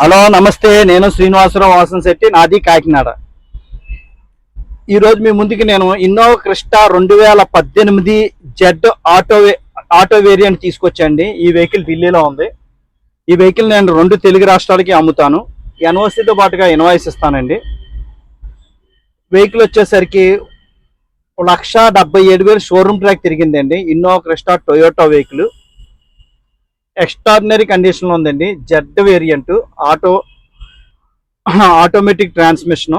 Hello నమస్తే నేను శ్రీనివాసరావు వాసన్ శెట్టి నాది కాకినాడ ఈరోజు మీ ముందుకి నేను ఇన్నో క్రిస్టా రెండు వేల పద్దెనిమిది జెడ్ ఆటో ఆటో వేరియంట్ తీసుకొచ్చండి ఈ వెహికల్ ఢిల్లీలో ఉంది ఈ వెహికల్ నేను రెండు తెలుగు రాష్ట్రాలకి అమ్ముతాను ఎన్ఓసితో పాటుగా ఇన్వాయిస్ ఇస్తానండి వెహికల్ వచ్చేసరికి లక్ష డెబ్బై ఏడు వేలు showroom track తిరిగిందండి Innova Crysta Toyota vehicle extraordinary కండిషన్లో ఉందండి Z variant auto automatic transmission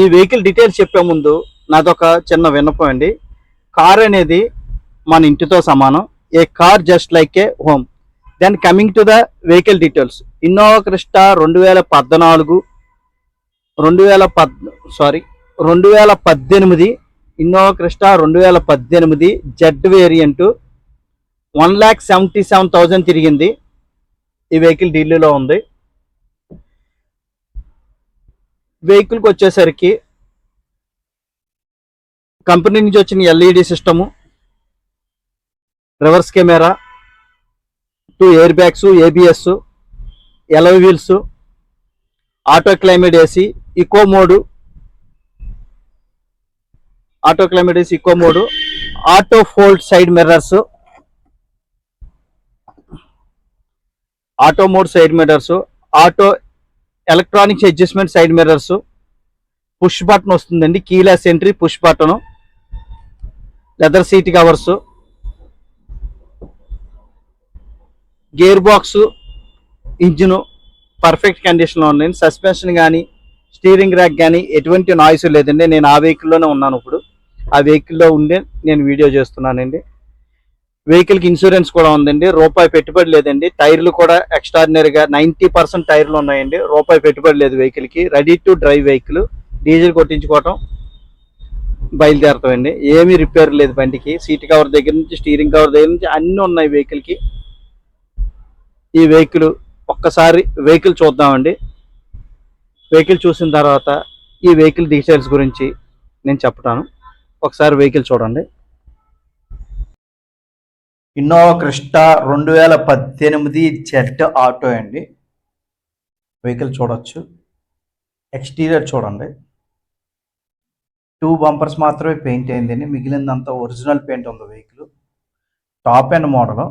ఈ వెహికల్ డీటెయిల్స్ చెప్పే ముందు నాదొక చిన్న విన్నపం అండి కార్ అనేది మన ఇంటితో సమానం a car just like a home then coming to the vehicle details Innova Crysta రెండు వేల పద్నాలుగు రెండు వేల పద్ సారీ రెండు వేల పద్దెనిమిది ఇన్నోవా క్రిస్టా రెండు వేల పద్దెనిమిది Z variant one lakh seventy seven thousand తిరిగింది ఈ వెహికల్ ఢిల్లీలో ఉంది వెహికల్కి వచ్చేసరికి కంపెనీ నుంచి వచ్చిన LED system reverse camera two air bags ABS alloy wheels auto climate AC eco mode auto climate AC eco mode auto fold side mirrors auto mode side mirrors auto electronics adjustment side mirrors push button వస్తుందండి keyless entry push button leather seat covers gear box engine perfect కండిషన్లో ఉందండి suspension కానీ steering rack కానీ ఎటువంటి noise లేదండి నేను ఆ వెహికల్లోనే ఉన్నాను ఇప్పుడు ఆ వెహికల్లో ఉండే నేను వీడియో చేస్తున్నానండి వెహికల్ కి ఇన్సూరెన్స్ కూడా ఉందండి రూపాయి పెట్టుబడి లేదండి టైర్లు కూడా ఎక్స్ట్రాడినరీగా నైన్టీ పర్సెంట్ టైర్లు ఉన్నాయండి రూపాయి పెట్టుబడి లేదు వెహికల్ కి ready to drive vehicle diesel కొట్టించుకోవటం బయలుదేరతామండి ఏమీ రిపేర్ లేదు బండికి సీట్ కవర్ దగ్గర నుంచి స్టీరింగ్ కవర్ దగ్గర నుంచి అన్నీ ఉన్నాయి వెహికల్కి ఈ వెహికల్ ఒక్కసారి వెహికల్ చూద్దామండి వెహికల్ చూసిన తర్వాత ఈ వెహికల్ డీటెయిల్స్ గురించి నేను చెప్తాను ఒకసారి వెహికల్ చూడండి ఇన్నోవా క్రిస్టా రెండు వేల పద్దెనిమిది జెట్ ఆటో అండి వెహికల్ చూడొచ్చు ఎక్స్టీరియర్ చూడండి టూ బంపర్స్ మాత్రమే పెయింట్ అయిందండి మిగిలిందంతా ఒరిజినల్ పెయింట్ ఉంది వెహికల్ టాప్ అండ్ మోడల్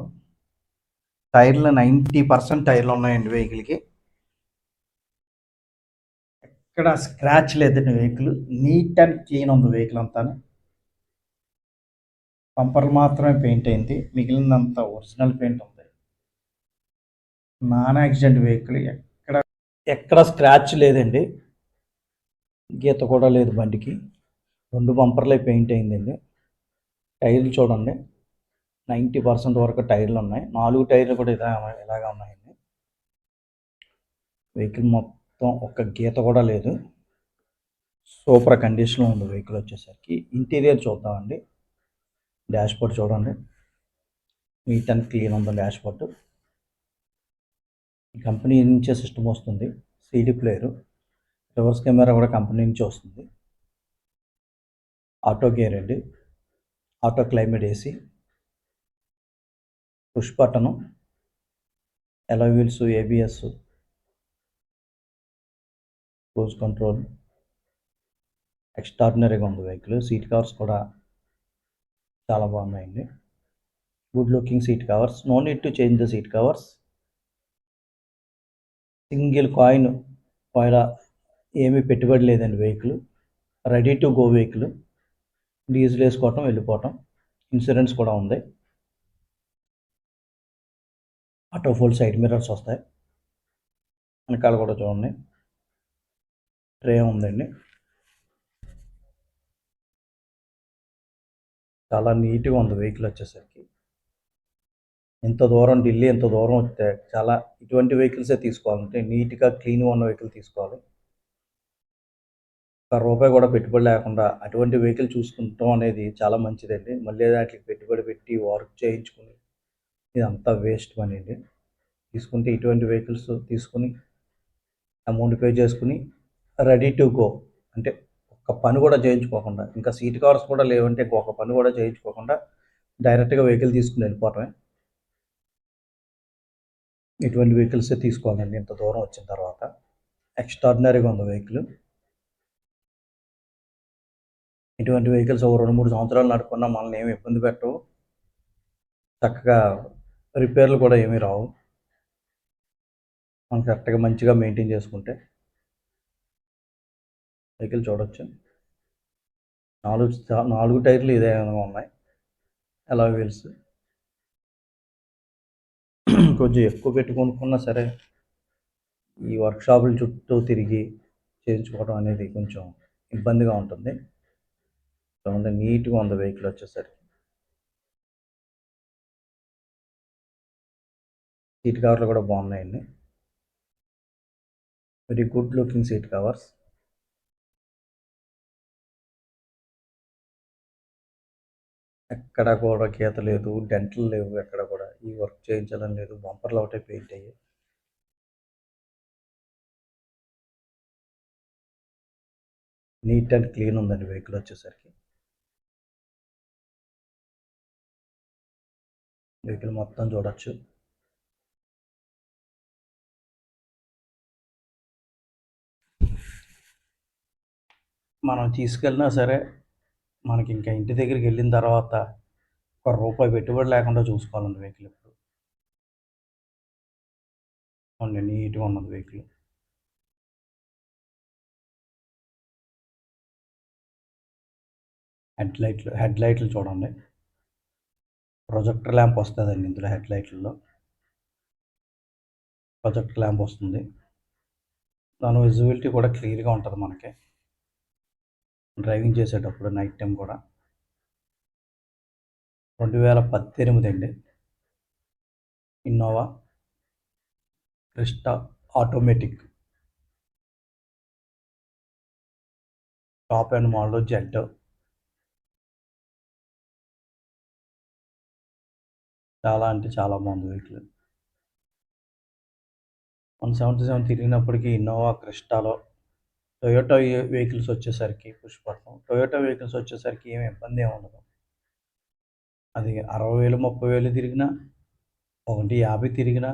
టైర్లు నైంటీ పర్సెంట్ టైర్లు ఉన్నాయండి వెహికల్కి ఎక్కడ స్క్రాచ్ లేదండి వెహికల్ నీట్ అండ్ క్లీన్ ఉంది వెహికల్ అంతా బంపర్లు మాత్రమే పెయింట్ అయింది మిగిలినంత ఒరిజినల్ పెయింట్ ఉంది నాన్ యాక్సిడెంట్ వెహికల్ ఎక్కడ ఎక్కడ స్క్రాచ్ లేదండి గీత కూడా లేదు బండికి రెండు బంపర్లే పెయింట్ అయిందండి టైర్లు చూడండి నైంటీ పర్సెంట్ వరకు టైర్లు ఉన్నాయి నాలుగు టైర్లు కూడా ఇలా ఇలాగ ఉన్నాయండి వెహికల్ మొత్తం ఒక్క గీత కూడా లేదు సూపర్ కండిషన్లో ఉంది వెహికల్ వచ్చేసరికి ఇంటీరియర్ చూద్దామండి డాష్ బోర్డ్ చూడండి నీట్ అండ్ క్లీన్ ఉంది బోర్డు కంపెనీ నుంచే సిస్టమ్ వస్తుంది సీడీ ప్లేయరు రివర్స్ కెమెరా కూడా కంపెనీ నుంచి వస్తుంది ఆటో గేర్ అండి auto climate AC push button ఎలా వీల్స్ ఏబిఎస్ క్రూజ్ కంట్రోల్ ఎక్స్ట్రాడినరీగా ఉంది వెహికల్ సీట్ కవర్స్ కూడా చాలా బాగున్నాయండి good looking seat covers no need to change the seat covers single coin కాయిల ఏమీ పెట్టుబడి లేదండి vehicle ready to go vehicle diesel వేసుకోవటం వెళ్ళిపోవటం ఇన్సూరెన్స్ కూడా ఉంది ఆటో ఫోల్ సైడ్ మిర్రర్స్ వస్తాయి వెనకాల కూడా చూడండి ట్రే ఉందండి చాలా నీట్గా ఉంది వెహికల్ వచ్చేసరికి ఇంత దూరం ఢిల్లీ ఇంత దూరం వస్తే చాలా ఇటువంటి వెహికల్సే తీసుకోవాలంటే నీట్గా క్లీన్గా ఉన్న వెహికల్ తీసుకోవాలి ఒక రూపాయి కూడా పెట్టుబడి లేకుండా అటువంటి వెహికల్ చూసుకుంటాం అనేది చాలా మంచిదండి మళ్ళీ వాటికి పెట్టుబడి పెట్టి వర్క్ చేయించుకుని ఇదంతా వేస్ట్ పని అండి తీసుకుంటే ఇటువంటి వెహికల్స్ తీసుకుని అమౌంట్ పే చేసుకుని రెడీ టు గో అంటే ఒక పని కూడా చేయించుకోకుండా ఇంకా సీట్ కవర్స్ కూడా లేవంటే ఇంకొక పని కూడా చేయించుకోకుండా డైరెక్ట్గా వెహికల్ తీసుకుని వెళ్ళిపోవటమే ఇటువంటి వెహికల్స్ తీసుకోవాలండి ఇంత దూరం వచ్చిన తర్వాత ఎక్స్ట్రాడినరీగా ఉంది వెహికల్ ఇటువంటి వెహికల్స్ ఒక రెండు మూడు సంవత్సరాలు నడుపుకున్నా మనల్ని ఏమి ఇబ్బంది పెట్టవు చక్కగా రిపేర్లు కూడా ఏమీ రావు మనం కరెక్ట్గా మంచిగా మెయింటైన్ చేసుకుంటే సైకిల్ చూడొచ్చు నాలుగు నాలుగు టైర్లు ఇదే విధంగా ఉన్నాయి ఎలా వీల్స్ కొంచెం ఎక్కువ పెట్టుకొనుకున్నా సరే ఈ వర్క్షాపుల చుట్టూ తిరిగి చేయించుకోవడం అనేది కొంచెం ఇబ్బందిగా ఉంటుంది కాబట్టి నీట్గా ఉంది వెహికల్ వచ్చేసరికి సీట్ కవర్లు కూడా బాగున్నాయండి very good looking seat covers ఎక్కడ కూడా గీత లేదు డెంటల్ లేవు ఎక్కడ కూడా ఈ వర్క్ చేయించడం లేదు బంపర్లు ఒకటే పెయింట్ అయ్యాయి నీట్ అండ్ క్లీన్ ఉందండి వెహికల్ వచ్చేసరికి వెహికల్ మొత్తం చూడొచ్చు మనం తీసుకెళ్ళినా సరే మనకి ఇంకా ఇంటి దగ్గరికి వెళ్ళిన తర్వాత ఒక రూపాయి పెట్టుబడి లేకుండా చూసుకోవాలండి వెహికల్ ఇప్పుడు నీట్గా ఉన్నది వెహికల్ హెడ్ లైట్లు హెడ్ లైట్లు చూడండి ప్రొజెక్టర్ ల్యాంప్ వస్తుందండి ఇందులో హెడ్ లైట్లలో ప్రొజెక్టర్ ల్యాంప్ వస్తుంది దాని విజిబిలిటీ కూడా క్లియర్గా ఉంటుంది మనకి డ్రైవింగ్ చేసేటప్పుడు నైట్ టైం కూడా రెండు వేల పద్దెనిమిది అండి Innova Crysta automatic top and model Z చాలా అంటే చాలా బాగుంది వెహికల్ వన్ సెవెంటీ సెవెన్ తిరిగినప్పటికీ ఇన్నోవా క్రిస్టాలో టొయోటో వెహికల్స్ వచ్చేసరికి పుష్ బటన్ టొయోటో వెహికల్స్ వచ్చేసరికి ఏమి ఇబ్బంది ఏమి ఉండదు అది అరవై వేలు ముప్పై వేలు తిరిగినా ఒకటి యాభై తిరిగినా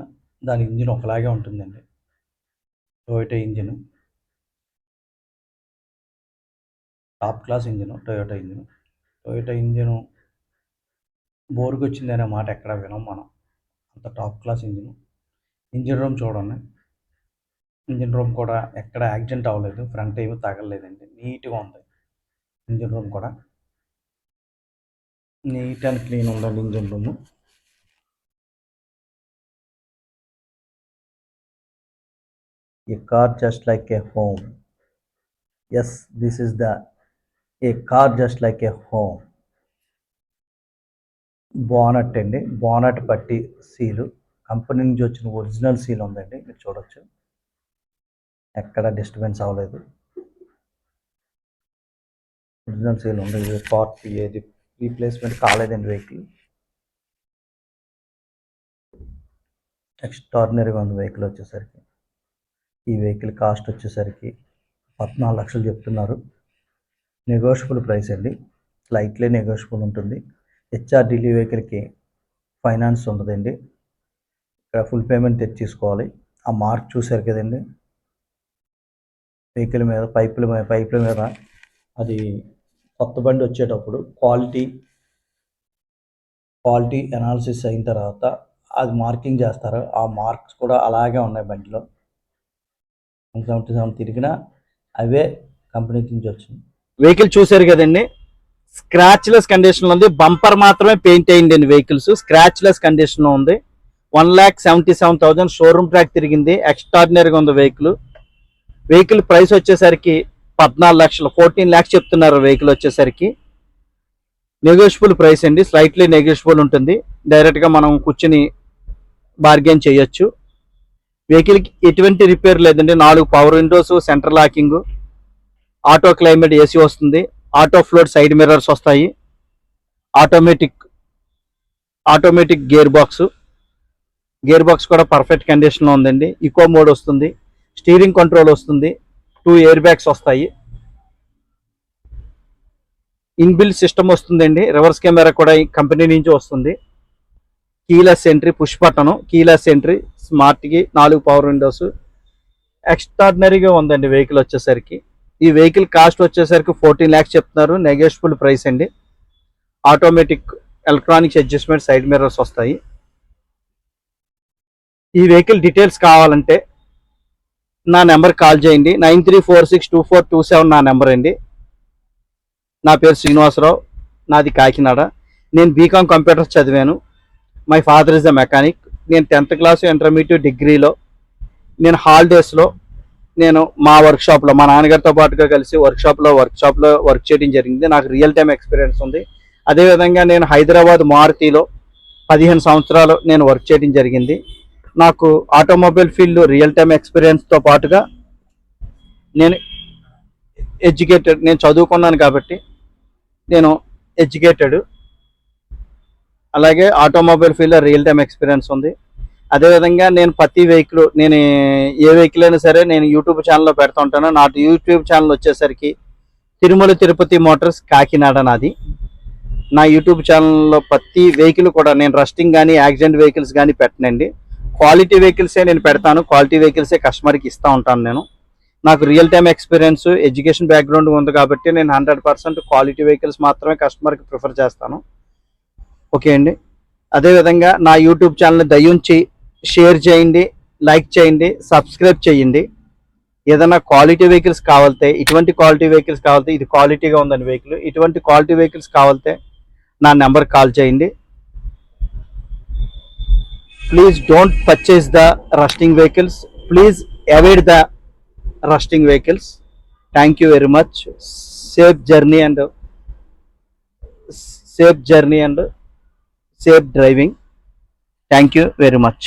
దాని ఇంజిన్ ఒకలాగే ఉంటుందండి Toyota engine top class engine Toyota engine Toyota engine బోర్కి వచ్చింది అనే మాట ఎక్కడ వినం మనం అంత top class engine engine room చూడండి ఇంజిన్ రూమ్ కూడా ఎక్కడ యాక్సిడెంట్ అవ్వలేదు ఫ్రంట్ ఏమి తగలలేదండి నీట్గా ఉంది ఇంజిన్ రూమ్ కూడా నీట్ అండ్ క్లీన్ ఉందండి engine room a car just like a home as this is the a car just like a home bonnet అండి బోనట్ పట్టి సీలు కంపెనీ నుంచి వచ్చిన ఒరిజినల్ సీల్ ఉందండి ఎక్కడ డిస్టర్బెన్స్ అవ్వలేదు ఒరిజినల్ సేల్ ఉంది పార్ట్ ఏది రీప్లేస్మెంట్ కాలేదండి వెహికల్ ఎక్స్ట్రాడినరీగా ఉంది వెహికల్ వచ్చేసరికి ఈ వెహికల్ కాస్ట్ వచ్చేసరికి పద్నాలుగు లక్షలు చెప్తున్నారు నెగోషియబుల్ ప్రైస్ అండి లైట్లీ నెగోషియబుల్ ఉంటుంది హెచ్ఆర్ ఢిల్లీ వెహికల్కి ఫైనాన్స్ ఉండదండి ఇక్కడ ఫుల్ పేమెంట్ తీసుకోవాలి ఆ మార్క్ చూశారు కదండి వెహికల్ మీద పైపుల మీద పైపుల మీద అది కొత్త బండి వచ్చేటప్పుడు క్వాలిటీ క్వాలిటీ అనాలిసిస్ అయిన తర్వాత అది మార్కింగ్ చేస్తారు ఆ మార్క్స్ కూడా అలాగే ఉన్నాయి బండిలో సెవెంటీ సెవెన్ తిరిగినా అవే కంపెనీ నుంచి వచ్చింది వెహికల్ చూసారు కదండి స్క్రాచ్లెస్ కండిషన్లో ఉంది బంపర్ మాత్రమే పెయింట్ అండి వెహికల్స్ స్క్రాచ్లెస్ కండిషన్లో ఉంది one lakh seventy seven thousand showroom track తిరిగింది ఎక్స్ట్రాడినరీగా ఉంది వెహికల్ వెహికల్ ప్రైస్ వచ్చేసరికి పద్నాలుగు లక్షలు ఫోర్టీన్ ల్యాక్స్ చెప్తున్నారు వెహికల్ వచ్చేసరికి నెగోషియబుల్ ప్రైస్ అండి స్లైట్లీ నెగోషియబుల్ ఉంటుంది డైరెక్ట్గా మనం కూర్చుని బార్గెన్ చేయొచ్చు వెహికల్కి ఎటువంటి రిపేర్ లేదండి నాలుగు power windows centre locking auto climate AC వస్తుంది ఆటో ఫ్లోర్ సైడ్ మిర్రర్స్ వస్తాయి automatic automatic gear box gear box కూడా పర్ఫెక్ట్ కండిషన్లో ఉందండి ఇకో మోడ్ వస్తుంది స్టీరింగ్ కంట్రోల్ వస్తుంది టూ ఎయిర్ బ్యాగ్స్ వస్తాయి ఇన్బిల్ సిస్టమ్ వస్తుందండి రివర్స్ కెమెరా కూడా కంపెనీ నుంచి వస్తుంది keyless entry push button keyless entry smart key నాలుగు పవర్ విండోస్ ఎక్స్ట్రాడినరీగా ఉందండి వెహికల్ వచ్చేసరికి ఈ వెహికల్ కాస్ట్ వచ్చేసరికి ఫోర్టీన్ ల్యాక్స్ చెప్తున్నారు నెగోషియబుల్ ప్రైస్ అండి automatic electronics adjustment side mirrors వస్తాయి ఈ వెహికల్ డీటెయిల్స్ కావాలంటే నా నెంబర్ కాల్ చేయండి nine three four six two four two seven నా నెంబర్ అండి నా పేరు శ్రీనివాసరావు నాది కాకినాడ నేను బీకామ్ కంప్యూటర్స్ చదివాను my father is the mechanic నేను టెన్త్ క్లాస్ ఇంటర్మీడియట్ డిగ్రీలో నేను హాలిడేస్లో నేను మా వర్క్షాప్లో మా నాన్నగారితో పాటుగా కలిసి వర్క్షాప్లో వర్క్షాప్లో వర్క్ చేయడం జరిగింది నాకు రియల్ టైం ఎక్స్పీరియన్స్ ఉంది అదేవిధంగా నేను హైదరాబాద్ మారుతిలో పదిహేను సంవత్సరాలు నేను వర్క్ చేయడం జరిగింది నాకు ఆటోమొబైల్ ఫీల్డ్ రియల్ టైం ఎక్స్పీరియన్స్తో పాటుగా నేను ఎడ్యుకేటెడ్ నేను చదువుకున్నాను కాబట్టి నేను ఎడ్యుకేటెడ్ అలాగే ఆటోమొబైల్ ఫీల్డ్లో రియల్ టైం ఎక్స్పీరియన్స్ ఉంది అదేవిధంగా నేను ప్రతి వెహికల్ నేను ఏ వెహికల్ అయినా సరే నేను యూట్యూబ్ ఛానల్లో పెడతా ఉంటాను నా యూట్యూబ్ ఛానల్ వచ్చేసరికి తిరుమల తిరుపతి మోటార్స్ కాకినాడ నాది నా యూట్యూబ్ ఛానల్లో ప్రతి వెహికల్ కూడా నేను రస్టింగ్ కానీ యాక్సిడెంట్ వెహికల్స్ కానీ పెట్టనండి క్వాలిటీ వెహికల్సే నేను పెడతాను క్వాలిటీ వెహికల్సే కస్టమర్కి ఇస్తూ ఉంటాను నేను నాకు real time experience education background ఉంది కాబట్టి నేను హండ్రెడ్ పర్సెంట్ క్వాలిటీ వెహికల్స్ మాత్రమే కస్టమర్కి ప్రిఫర్ చేస్తాను ఓకే అండి అదేవిధంగా నా యూట్యూబ్ ఛానల్ని దయ్యుంచి షేర్ చేయండి లైక్ చేయండి సబ్స్క్రైబ్ చేయండి ఏదైనా క్వాలిటీ వెహికల్స్ కావాలితే ఇటువంటి క్వాలిటీ వెహికల్స్ కావాలితే ఇది క్వాలిటీగా ఉందండి వెహికల్ ఇటువంటి క్వాలిటీ వెహికల్స్ కావాలితే నా నెంబర్ కాల్ చేయండి Please don't purchase the rusting vehicles. Please avoid the rusting vehicles. Thank you very much. Safe journey and safe driving. Thank you very much.